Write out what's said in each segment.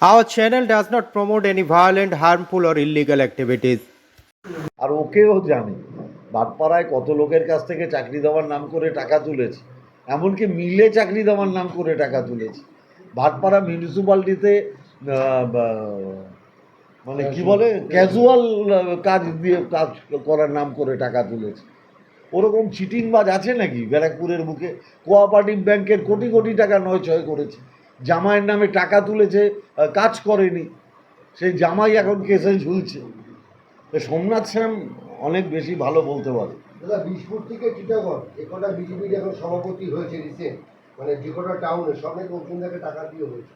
Our channel does not promote any violent, harmful, or illegal activities. আর ওকেও জানে বাটপাড়ায় কত লোকের কাছ থেকে চাকরি দেওয়ার নাম করে টাকা তুলেছে এমনকি মিলে চাকরি দেওয়ার নাম করে টাকা তুলেছে। ভাটপাড়া মিউনিসিপ্যালিটিতে মানে কি বলে ক্যাজুয়াল কাজ দিয়ে কাজ করার নাম করে টাকা তুলেছে। ওরকম চিটিংবাজ আছে নাকি? ব্যারাকপুরের বুকে কোঅপারেটিভ ব্যাংকের কোটি কোটি টাকা নয় ছয় করেছে। জামাইয়ের নামে টাকা তুলেছে কাজ করেনি। সেই জামাই এখন কেসে ঝুলছে। সোমনাথ শ্যাম অনেক বেশি ভালো বলতে পারে। দাদা বিশপুর থেকে টিটাগড় এ কটা বিজেপির এখন সভাপতি হয়েছে রিসেন্ট মানে যে কটা টাউনে সব নাকি অর্জুনদাকে টাকা দিয়ে হয়েছে।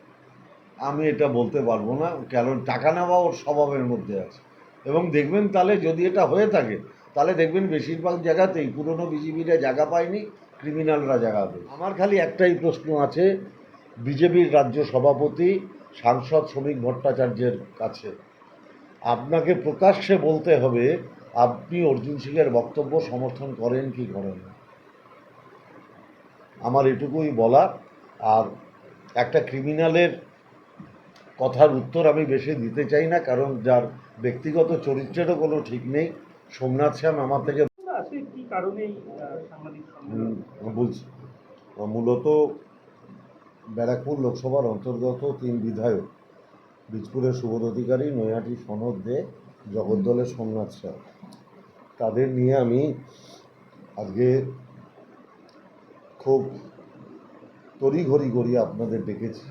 আমি এটা বলতে পারব না কারণ টাকা নেওয়া ওর স্বভাবের মধ্যে আছে। এবং দেখবেন তাহলে যদি এটা হয়ে থাকে তাহলে দেখবেন বেশিরভাগ জায়গাতেই পুরনো বিজেপিরা জায়গা পায়নি ক্রিমিনালরা জায়গা পেয়ে আমার খালি একটাই প্রশ্ন আছে বিজেপির রাজ্য সভাপতি সাংসদ শ্রমিক ভট্টাচার্যের কাছে। আপনাকে প্রকাশ্যে বলতে হবে আপনি অর্জুন সিংয়ের বক্তব্য সমর্থন করেন কি করেন আমার এটুকুই বলা আর একটা ক্রিমিনালের কথার উত্তর আমি বেশি দিতে চাই না কারণ যার ব্যক্তিগত চরিত্রেরও কোনো ঠিক নেই। সোমনাথ শ্যাম আমার থেকে বলছি। মূলত ব্যারাকপুর লোকসভার অন্তর্গত তিন বিধায়ক, বীজপুরের সুবোধ অধিকারী, নৈহাটি সনদ দে, জগদ্দলের সোমনাথ শ্যাম তাদের নিয়ে আমি আজকে খুব তড়িঘড়ি করি আপনাদের ডেকেছি।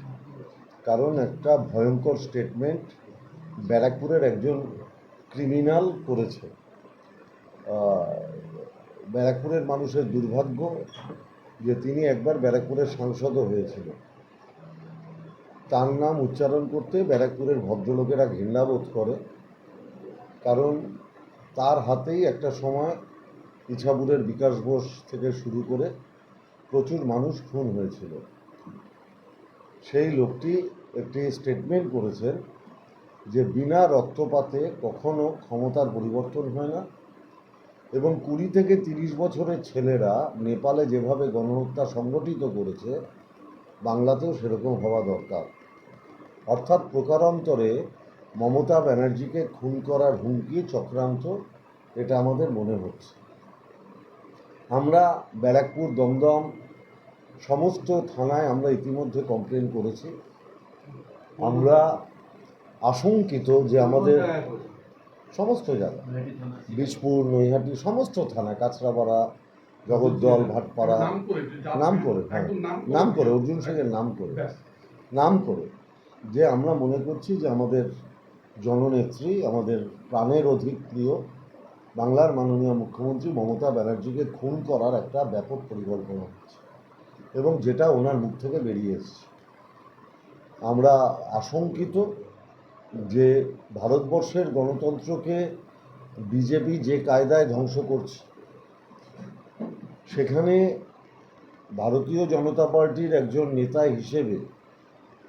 কারণ একটা ভয়ঙ্কর স্টেটমেন্ট ব্যারাকপুরের একজন ক্রিমিনাল করেছে। ব্যারাকপুরের মানুষের দুর্ভাগ্য যে তিনি একবার ব্যারাকপুরের সাংসদও হয়েছিল তার নাম উচ্চারণ করতে ব্যারাকপুরের ভদ্রলোকেরা ঘৃণাবোধ করে, কারণ তার হাতেই একটা সময় ইছাপুরের বিকাশ বোস থেকে শুরু করে প্রচুর মানুষ খুন হয়েছিল। সেই লোকটি একটি স্টেটমেন্ট করেছেন যে বিনা রক্তপাতে কখনো ক্ষমতার পরিবর্তন হয় না। এবং কুড়ি থেকে তিরিশ বছরের ছেলেরা নেপালে যেভাবে গণহত্যা সংগঠিত করেছে, বাংলাতেও সেরকম হওয়া দরকার। অর্থাৎ প্রকারান্তরে মমতা ব্যানার্জিকে খুন করার হুমকি চক্রান্ত, এটা আমাদের মনে হচ্ছে। আমরা ব্যারাকপুর দমদম সমস্ত থানায় আমরা ইতিমধ্যে কমপ্লেন করেছি। আমরা আশঙ্কিত যে আমাদের সমস্ত জায়গা। বীজপুর নৈহাটি সমস্ত থানা কাছড়াপাড়া জগদ্দল ভাটপাড়া। নাম করে হ্যাঁ। নাম করে অর্জুন সিংয়ের নাম করে নাম করে যে আমরা মনে করছি যে আমাদের জননেত্রী আমাদের প্রাণের অধিক প্রিয় বাংলার মাননীয় মুখ্যমন্ত্রী মমতা ব্যানার্জিকে খুন করার একটা ব্যাপক পরিকল্পনা হচ্ছে এবং যেটা ওনার মুখ থেকে বেরিয়ে এসেছে। আমরা আশঙ্কিত যে ভারতবর্ষের গণতন্ত্রকে বিজেপি যে কায়দায় ধ্বংস করছে, সেখানে ভারতীয় জনতা পার্টির একজন নেতা হিসেবে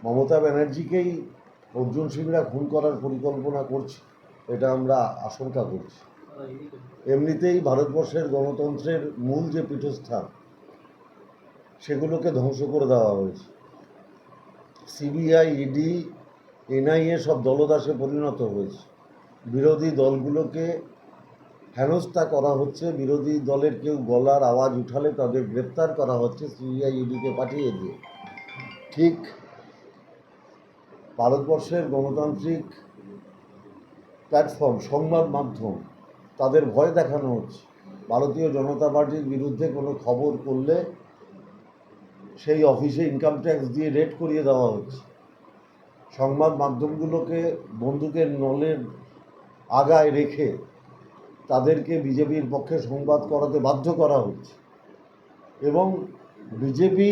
মমতা ব্যানার্জিকেই অর্জুন সিংরা খুন করার পরিকল্পনা করছে, এটা আমরা আশঙ্কা করছি। এমনিতেই ভারতবর্ষের গণতন্ত্রের মূল যে পীঠস্থান, সেগুলোকে ধ্বংস করে দেওয়া হয়েছে। সিবিআই, ইডি এনআইএ সব দলদাসে পরিণত হয়েছে। বিরোধী দলগুলোকে হেনস্থা করা হচ্ছে, বিরোধী দলের কেউ গলার আওয়াজ উঠালে তাদের গ্রেপ্তার করা হচ্ছে, সিবিআই ইডিকে পাঠিয়ে দিয়ে। ঠিক ভারতবর্ষের গণতান্ত্রিক প্ল্যাটফর্ম, সংবাদ মাধ্যম, তাদের ভয় দেখানো হচ্ছে। ভারতীয় জনতা পার্টির বিরুদ্ধে কোনো খবর করলে সেই অফিসে ইনকাম ট্যাক্স দিয়ে রেড করিয়ে দেওয়া হচ্ছে। সংবাদ মাধ্যমগুলোকে বন্দুকের নলের আগায় রেখে তাদেরকে বিজেপির পক্ষে সংবাদ করাতে বাধ্য করা হচ্ছে। এবং বিজেপি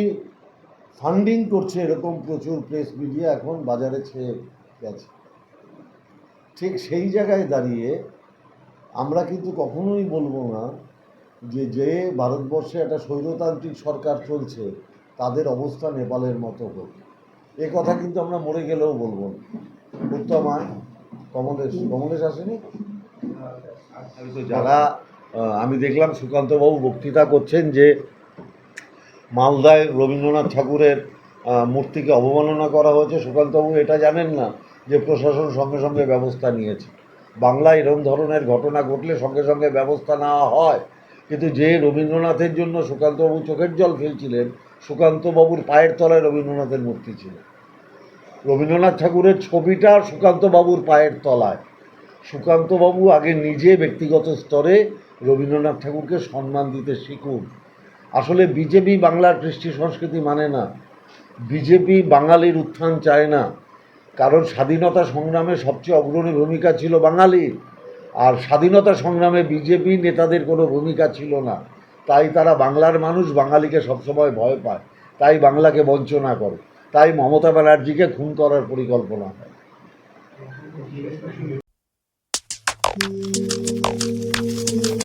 ফান্ডিং করছে এরকম প্রচুর প্রেস মিডিয়া এখন বাজারে ছেয়ে গেছে। ঠিক সেই জায়গায় দাঁড়িয়ে আমরা কিন্তু কখনোই বলব না যে যে ভারতবর্ষে একটা স্বৈরতান্ত্রিক সরকার চলছে, তাদের অবস্থা নেপালের মতো হোক। এ কথা কিন্তু আমরা মরে গেলেও বলব উত্তমা কমলেশ কমলেশ আসেনি? যারা আমি দেখলাম সুকান্তবাবু বক্তৃতা করছেন যে মালদায় রবীন্দ্রনাথ ঠাকুরের মূর্তিকে অবমাননা করা হয়েছে। সুকান্তবাবু এটা জানেন না যে প্রশাসন সঙ্গে সঙ্গে ব্যবস্থা নিয়েছে। বাংলায় এরকম ধরনের ঘটনা ঘটলে সঙ্গে সঙ্গে ব্যবস্থা নেওয়া হয়। কিন্তু যে রবীন্দ্রনাথের জন্য সুকান্তবাবু চোখের জল ফেলছিলেন সুকান্তবাবুর পায়ের তলায় রবীন্দ্রনাথের মূর্তি ছিল। রবীন্দ্রনাথ ঠাকুরের ছবিটা সুকান্তবাবুর পায়ের তলায়। সুকান্তবাবু আগে নিজে ব্যক্তিগত স্তরে রবীন্দ্রনাথ ঠাকুরকে সম্মান দিতে শিখুন। আসলে বিজেপি বাংলার কৃষ্টি সংস্কৃতি মানে না। বিজেপি বাঙালির উত্থান চায় না। কারণ স্বাধীনতা সংগ্রামে সবচেয়ে অগ্রণী ভূমিকা ছিল বাঙালির। আর স্বাধীনতা সংগ্রামে বিজেপি নেতাদের কোনো ভূমিকা ছিল না। তাই তারা বাংলার মানুষ বাঙালিকে সবসময় ভয় পায়। তাই বাংলাকে বঞ্চনা করে। তাই মমতা ব্যানার্জিকে খুন করার পরিকল্পনা হয়।